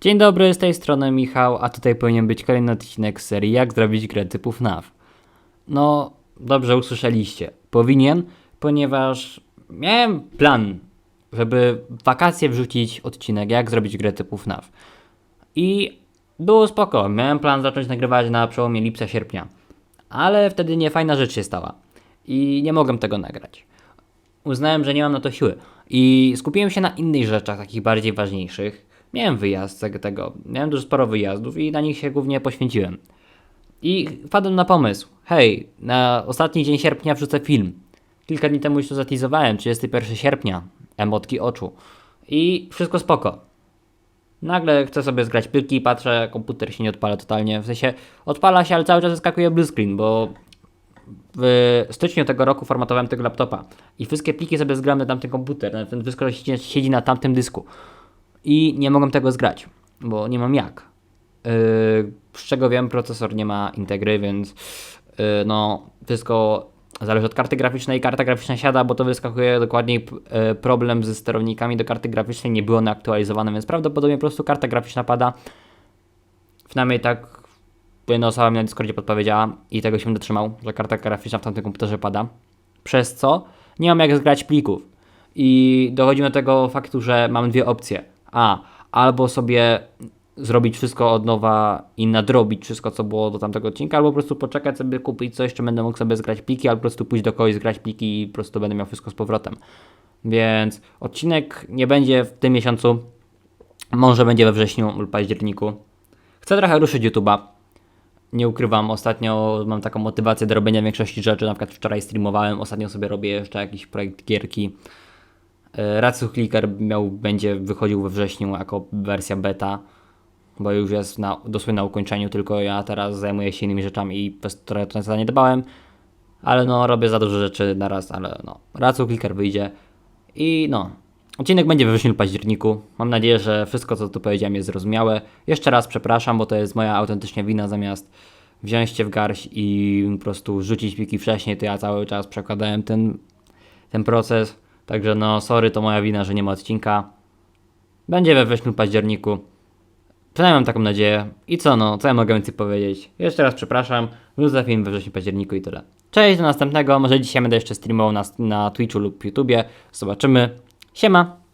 Dzień dobry, z tej strony Michał, a tutaj powinien być kolejny odcinek serii Jak zrobić grę typu FNAF. No, dobrze usłyszeliście. Powinien, ponieważ miałem plan, żeby w wakacje wrzucić odcinek Jak zrobić grę typu FNAF. I było spoko, miałem plan zacząć nagrywać na przełomie lipca-sierpnia. Ale wtedy niefajna rzecz się stała. I nie mogłem tego nagrać uznałem, że nie mam na to siły. I skupiłem się na innych rzeczach, takich bardziej ważniejszych. Miałem wyjazd tego- miałem dużo sporo wyjazdów i na nich się głównie poświęciłem. I wpadłem na pomysł, hej, na ostatni dzień sierpnia wrzucę film. Kilka dni temu już to zatizowałem, 31 sierpnia, emotki oczu. I wszystko spoko. Nagle chcę sobie zgrać piłki i patrzę, komputer się nie odpala totalnie. W sensie odpala się, ale cały czas wyskakuje blue screen, bo w styczniu tego roku formatowałem tego laptopa i wszystkie pliki sobie zgrałem na tamten komputer, ten dysk siedzi na tamtym dysku i nie mogłem tego zgrać, bo nie mam jak. Yy, z czego wiem, procesor nie ma integry, więc yy, no wszystko zależy od karty graficznej. Karta graficzna siada, bo to wyskakuje dokładniej yy, problem ze sterownikami do karty graficznej, nie było one aktualizowane, więc prawdopodobnie po prostu karta graficzna pada. Przynajmniej tak jedna osoba mi na Discordzie podpowiedziała i tego się dotrzymał, że karta graficzna w tamtym komputerze pada. Przez co nie mam jak zgrać plików. I dochodzimy do tego faktu, że mam dwie opcje. A, albo sobie zrobić wszystko od nowa i nadrobić wszystko, co było do tamtego odcinka, albo po prostu poczekać sobie, kupić coś, czy będę mógł sobie zgrać pliki, albo po prostu pójść do kogoś, zgrać pliki i po prostu będę miał wszystko z powrotem. Więc odcinek nie będzie w tym miesiącu, może będzie we wrześniu lub październiku. Chcę trochę ruszyć YouTube'a, nie ukrywam, ostatnio mam taką motywację do robienia większości rzeczy. Na przykład wczoraj streamowałem, ostatnio sobie robię jeszcze jakiś projekt gierki. E, Ratsu Clicker miał, będzie wychodził we wrześniu jako wersja beta, bo już jest na, dosłownie na ukończeniu, tylko ja teraz zajmuję się innymi rzeczami i trochę to zaniedbałem. Ale no, robię za dużo rzeczy naraz, ale no, Ratsu Clicker wyjdzie i no, Odcinek będzie we wrześniu październiku. Mam nadzieję, że wszystko, co tu powiedziałem, jest zrozumiałe. Jeszcze raz przepraszam, bo to jest moja autentycznie wina. Zamiast wziąć się w garść i po prostu rzucić pliki wcześniej, to ja cały czas przekładałem ten, ten proces. Także no, sorry, to moja wina, że nie ma odcinka. Będzie we wrześniu październiku. Przynajmniej mam taką nadzieję. I co no, co ja mogę więcej powiedzieć? Jeszcze raz przepraszam, wrzucę film we wrześniu, październiku i tyle. Cześć, do następnego. Może dzisiaj będę jeszcze streamował na, na Twitchu lub YouTubie. Zobaczymy. Siema!